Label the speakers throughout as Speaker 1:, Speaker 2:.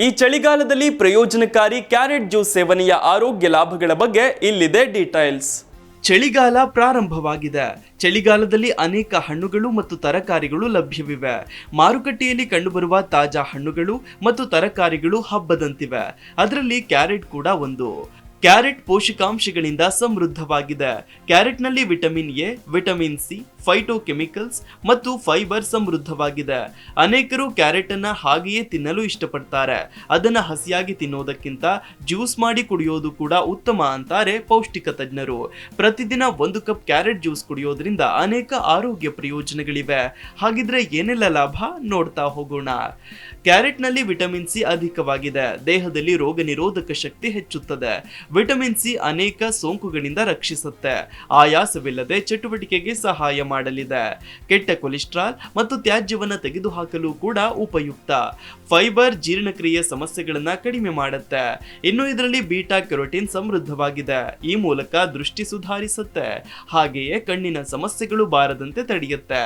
Speaker 1: ಈ ಚಳಿಗಾಲದಲ್ಲಿ ಪ್ರಯೋಜನಕಾರಿ ಕ್ಯಾರೆಟ್ ಜ್ಯೂಸ್ ಸೇವನೆಯ ಆರೋಗ್ಯ ಲಾಭಗಳ ಬಗ್ಗೆ ಇಲ್ಲಿದೆ ಡೀಟೈಲ್ಸ್. ಚಳಿಗಾಲ ಪ್ರಾರಂಭವಾಗಿದೆ. ಚಳಿಗಾಲದಲ್ಲಿ ಅನೇಕ ಹಣ್ಣುಗಳು ಮತ್ತು ತರಕಾರಿಗಳು ಲಭ್ಯವಿವೆ. ಮಾರುಕಟ್ಟೆಯಲ್ಲಿ ಕಂಡುಬರುವ ತಾಜಾ ಹಣ್ಣುಗಳು ಮತ್ತು ತರಕಾರಿಗಳು ಹಬ್ಬದಂತಿವೆ. ಅದರಲ್ಲಿ ಕ್ಯಾರೆಟ್ ಕೂಡ ಒಂದು. ಕ್ಯಾರೆಟ್ ಪೋಷಕಾಂಶಗಳಿಂದ ಸಮೃದ್ಧವಾಗಿದೆ. ಕ್ಯಾರೆಟ್ನಲ್ಲಿ vitamin A, vitamin C phytochemicals ಮತ್ತು ಫೈಬರ್ ಸಮೃದ್ಧವಾಗಿದೆ. ಅನೇಕರು ಕ್ಯಾರೆಟ್ ಅನ್ನ ಹಾಗೆಯೇ ತಿನ್ನಲು ಇಷ್ಟಪಡ್ತಾರೆ. ಅದನ್ನ ಹಸಿಯಾಗಿ ತಿನ್ನೋದಕ್ಕಿಂತ ಜ್ಯೂಸ್ ಮಾಡಿ ಕುಡಿಯೋದು ಕೂಡ ಉತ್ತಮ ಅಂತಾರೆ ಪೌಷ್ಟಿಕ ತಜ್ಞರು. ಪ್ರತಿದಿನ ಒಂದು ಕಪ್ ಕ್ಯಾರೆಟ್ ಜ್ಯೂಸ್ ಕುಡಿಯೋದ್ರಿಂದ ಅನೇಕ ಆರೋಗ್ಯ ಪ್ರಯೋಜನಗಳಿವೆ. ಹಾಗಿದ್ರೆ ಏನೆಲ್ಲ ಲಾಭ? ನೋಡ್ತಾ ಹೋಗೋಣ. ಕ್ಯಾರೆಟ್ನಲ್ಲಿ ವಿಟಮಿನ್ ಸಿ ಅಧಿಕವಾಗಿದೆ. ದೇಹದಲ್ಲಿ ರೋಗ ನಿರೋಧಕ ಶಕ್ತಿ ಹೆಚ್ಚುತ್ತದೆ. ವಿಟಮಿನ್ ಸಿ ಅನೇಕ ಸೋಂಕುಗಳಿಂದ ರಕ್ಷಿಸುತ್ತೆ. ಆಯಾಸವಿಲ್ಲದೆ ಚಟುವಟಿಕೆಗೆ ಸಹಾಯ ಮಾಡಲಿದೆ ಕೆಟ್ಟ ಕೊಲೆಸ್ಟ್ರಾಲ್ ಮತ್ತು ತ್ಯಾಜ್ಯವನ್ನು ತೆಗೆದುಹಾಕಲು ಕೂಡ ಉಪಯುಕ್ತ. ಫೈಬರ್ ಜೀರ್ಣಕ್ರಿಯೆ ಸಮಸ್ಯೆಗಳನ್ನ ಕಡಿಮೆ ಮಾಡುತ್ತೆ. ಇನ್ನು ಇದರಲ್ಲಿ ಬೀಟಾ ಕೆರೋಟಿನ್ ಸಮೃದ್ಧವಾಗಿದೆ. ಈ ಮೂಲಕ ದೃಷ್ಟಿ ಸುಧಾರಿಸುತ್ತೆ. ಹಾಗೆಯೇ ಕಣ್ಣಿನ ಸಮಸ್ಯೆಗಳು ಬಾರದಂತೆ ತಡೆಯುತ್ತೆ.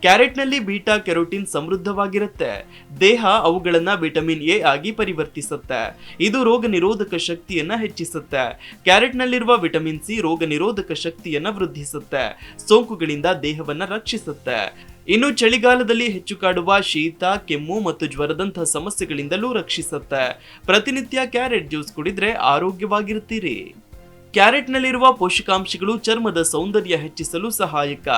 Speaker 1: ಕ್ಯಾರೆಟ್ನಲ್ಲಿ ಬೀಟಾ ಕೆರೋಟಿನ್ ಸಮೃದ್ಧವಾಗಿರುತ್ತೆ. ದೇಹ ಅವುಗಳನ್ನ ವಿಟಮಿನ್ ಎ ಆಗಿ ಪರಿವರ್ತಿಸುತ್ತೆ. ಇದು ರೋಗ ನಿರೋಧಕ ಶಕ್ತಿಯನ್ನ ಹೆಚ್ಚಿಸುತ್ತೆ. ಕ್ಯಾರೆಟ್ನಲ್ಲಿರುವ ವಿಟಮಿನ್ ಸಿ ರೋಗ ನಿರೋಧಕ ಶಕ್ತಿಯನ್ನ ವೃದ್ಧಿಸುತ್ತೆ. ಸೋಂಕುಗಳಿಂದ ದೇಹವನ್ನ ರಕ್ಷಿಸುತ್ತೆ. ಇನ್ನು ಚಳಿಗಾಲದಲ್ಲಿ ಹೆಚ್ಚು ಕಾಡುವ ಶೀತ, ಕೆಮ್ಮು ಮತ್ತು ಜ್ವರದಂತಹ ಸಮಸ್ಯೆಗಳಿಂದಲೂ ರಕ್ಷಿಸುತ್ತೆ. ಪ್ರತಿನಿತ್ಯ ಕ್ಯಾರೆಟ್ ಜ್ಯೂಸ್ ಕುಡಿದ್ರೆ ಆರೋಗ್ಯವಾಗಿರ್ತೀರಿ. ಕ್ಯಾರೆಟ್ನಲ್ಲಿರುವ ಪೋಷಕಾಂಶಗಳು ಚರ್ಮದ ಸೌಂದರ್ಯ ಹೆಚ್ಚಿಸಲು ಸಹಾಯಕ.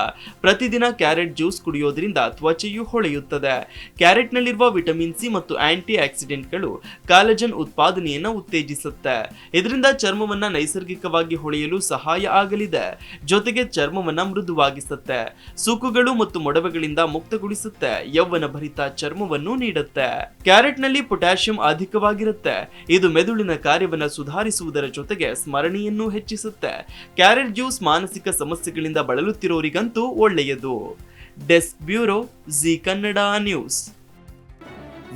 Speaker 1: ಪ್ರತಿದಿನ ಕ್ಯಾರೆಟ್ ಜ್ಯೂಸ್ ಕುಡಿಯೋದ್ರಿಂದ ತ್ವಚೆಯು ಹೊಳೆಯುತ್ತದೆ. ಕ್ಯಾರೆಟ್ನಲ್ಲಿರುವ ವಿಟಮಿನ್ ಸಿ ಮತ್ತು ಆಂಟಿ ಆಕ್ಸಿಡೆಂಟ್ಗಳು ಕಾಲಜನ್ ಉತ್ಪಾದನೆಯನ್ನು ಉತ್ತೇಜಿಸುತ್ತೆ. ಇದರಿಂದ ಚರ್ಮವನ್ನ ನೈಸರ್ಗಿಕವಾಗಿ ಹೊಳೆಯಲು ಸಹಾಯ ಆಗಲಿದೆ. ಜೊತೆಗೆ ಚರ್ಮವನ್ನ ಮೃದುವಾಗಿಸುತ್ತೆ. ಸುಕ್ಕುಗಳು ಮತ್ತು ಮೊಡವೆಗಳಿಂದ ಮುಕ್ತಗೊಳಿಸುತ್ತೆ. ಯೌವನ ಭರಿತ ಚರ್ಮವನ್ನು ನೀಡುತ್ತೆ. ಕ್ಯಾರೆಟ್ನಲ್ಲಿ ಪೊಟ್ಯಾಷಿಯಂ ಅಧಿಕವಾಗಿರುತ್ತೆ. ಇದು ಮೆದುಳಿನ ಕಾರ್ಯವನ್ನು ಸುಧಾರಿಸುವುದರ ಜೊತೆಗೆ ಸ್ಮರಣೆಯನ್ನು ಹೆಚ್ಚಿಸುತ್ತೆ. ಕ್ಯಾರೆಟ್ ಜ್ಯೂಸ್ ಮಾನಸಿಕ ಸಮಸ್ಯೆಗಳಿಂದ ಬಳಲುತ್ತಿರೋರಿಗಂತೂ ಒಳ್ಳೆಯದು. Desk bureau Zee Kannada news.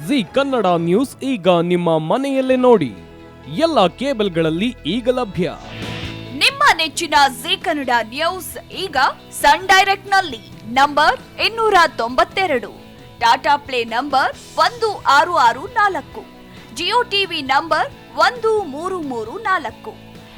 Speaker 2: Zee Kannada news ಈಗ ನಿಮ್ಮ ಮನೆಯಲ್ಲೇ ನೋಡಿ. ಎಲ್ಲ ಕೇಬಲ್ಗಳಲ್ಲಿ ಈಗ ಲಭ್ಯ.
Speaker 3: ನಿಮ್ಮ ನೆಚ್ಚಿನ ಜಿ ಕನ್ನಡ ನ್ಯೂಸ್ ಈಗ ಸನ್ ಡೈರೆಕ್ಟ್ನಲ್ಲಿ ನಂಬರ್ ಇನ್ನೂರ ತೊಂಬತ್ತೆರಡು. ಟಾಟಾ ಪ್ಲೇ ನಂಬರ್ ಒಂದು ಆರು ಆರು ನಾಲ್ಕು. ಜಿಯೋ ಟಿವಿ ನಂಬರ್ ಒಂದು ಮೂರು ಮೂರು ನಾಲ್ಕು.